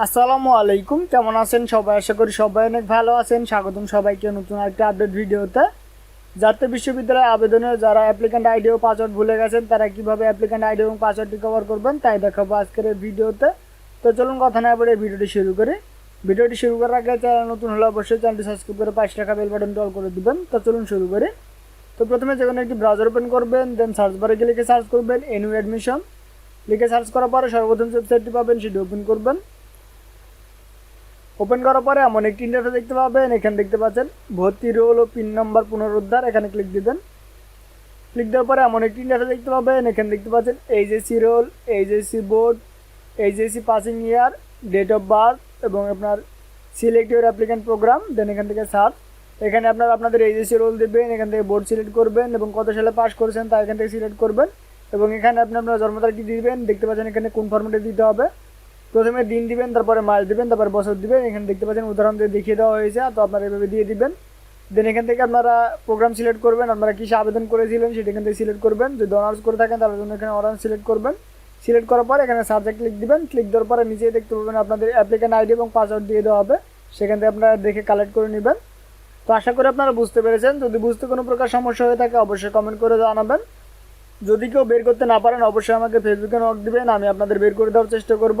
আসসালামু আলাইকুম, কেমন আছেন সবাই? আশা করি সবাই অনেক ভালো আছেন। স্বাগতম সবাইকে নতুন একটা আপডেট ভিডিওতে জাতীয় বিশ্ববিদ্যালয়ে আবেদনে যারা অ্যাপ্লিক্যান্ট আইডি ও পাসওয়ার্ড ভুলে গেছেন, তারা কীভাবে অ্যাপ্লিক্যান্ট আইডি এবং পাসওয়ার্ডটি কভার করবেন তাই দেখাবো আজকের এই ভিডিওতে তো চলুন কথা না বলে ভিডিওটি শুরু করি। ভিডিওটি শুরু করার আগে চ্যানেল নতুন হলে অবশ্যই চ্যানেলটি সাবস্ক্রাইব করে পাঁচ টাকা বেল বাটনটি অল করে দিবেন। তো চলুন শুরু করি। তো প্রথমে যে কোনো একটি ব্রাউজার ওপেন করবেন দেন সার্চ বারে গিয়ে লিখে সার্চ করবেন, এনইউ অ্যাডমিশন লিখে সার্চ করার পরে সর্বপ্রথম ওয়েবসাইটটি পাবেন, সেটি ওপেন করবেন। ওপেন করার পরে এমন একটি ইন্টারফেস দেখতে পাবেন। এখানে দেখতে পাচ্ছেন, ভর্তি রোল ও পিন নাম্বার পুনরুদ্ধার। এখানে ক্লিক দিবেন ক্লিক দেওয়ার পরে এমন একটি ইন্টারফেস দেখতে পাবেন। এখানে দেখতে পাচ্ছেন HSC roll HSC board HSC passing year date of birth এবং আপনার select your applicant programme then এখান থেকে সার্চ এখানে আপনার আপনাদের এইচএসসি রোল দেবেন, এখান থেকে বোর্ড সিলেক্ট করবেন এবং কত সালে পাস করেছেন তা এখান থেকে সিলেক্ট করবেন এবং এখানে আপনি আপনার জন্ম তারিখটি দিবেন। দেখতে পাচ্ছেন এখানে কোন ফর্মেটে দিতে হবে। প্রথমে দিন দিবেন, তারপরে মাস দিবেন, তারপরে বছর দিবেন। এখানে দেখতে পাচ্ছেন উদাহরণ দিয়ে দেখিয়ে দেওয়া হয়েছে, তো আপনারা এভাবে দিয়ে দিবেন। দেন এখান থেকে আপনারা প্রোগ্রাম সিলেক্ট করবেন, আপনারা কিসে আবেদন করেছিলেন সেটা এখান থেকে সিলেক্ট করবেন। যদি অনার্স করে থাকেন, তাহলে জন্য এখানে অনার্স সিলেক্ট করবেন। সিলেক্ট করার পর এখানে সাবজেক্ট ক্লিক দিবেন ক্লিক দেওয়ার পরে নিচেই দেখতে পাবেন আপনাদের অ্যাপ্লিকেন্ট আইডি এবং পাসওয়ার্ড দিয়ে দেওয়া হবে। সেখান থেকে আপনারা দেখে কালেক্ট করে নেবেন। তো আশা করি আপনারা বুঝতে পেরেছেন। যদি বুঝতে কোনো প্রকার সমস্যা হয়ে থাকে, অবশ্যই কমেন্ট করে জানাবেন। যদি কেউ বের করতে না পারেন, অবশ্যই আমাকে ফেসবুকে নক দিবেন, আমি আপনাদের বের করে দেওয়ার চেষ্টা করব।